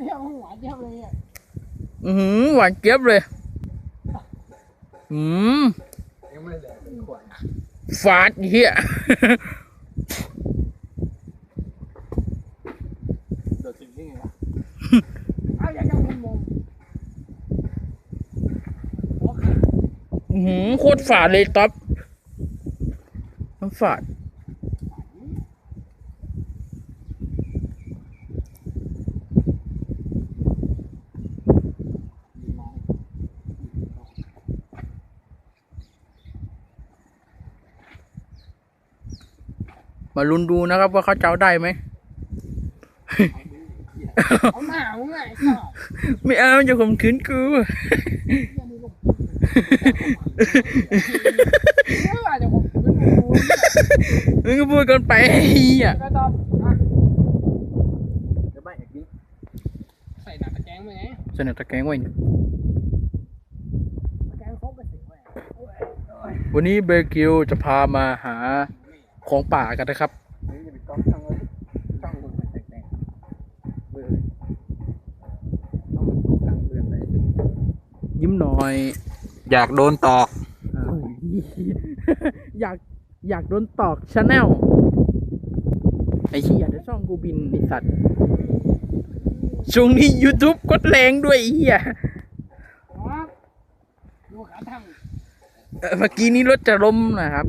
ไม่เอาหวานเยี่ยมเลยอะอือหือหวานเจี๊ยบเลย อืมยังไม่ได้เป็นขวดฝาดเฮียเดี๋ยวสิ่งที่ไงวะเอาอย่างยังมุมมุมโอเคอือหือโคตรฝาดเลยต๊อปมันฝาด มาลุ้นดูนะครับว่าเขาจะเอาได้ไหมเอาหน้ามึงไงไอ้สัสไม่เอาจะข่มขืนกูเหี้ยนี่ลงเมื่อไหร่จะผมไม่รู้มึงก็พูดกันไปไอ้เฮียก็ต้องอะเดี๋ยวไม่อีกนิดใส่หนังตะแกรงไปไงเสนอตะแกรงไว้เนี่ยตะแกรงครบไปสิเว้ยโอ้ยโอ้ยวันนี้เบอร์กิวจะพามาหา ของป่ากันนะครับนี่จะเป็นกล้องช่างเลยช่างคนแตกๆเบอร์ต้องมันถูกกลางเบือนไปยิ้มหน่อย อยากโดนตอกอ่าอยากอยากโดนตอกชาแนลไอ้เหี้ยเดี๋ยวช่องกูบินไอสัตว์ช่วงนี้ YouTube กดแรงด้วยไอ้เหี้ยครับดูขาทั้งเอ่อเมื่อกี้นี้รถจะล้มนะครับ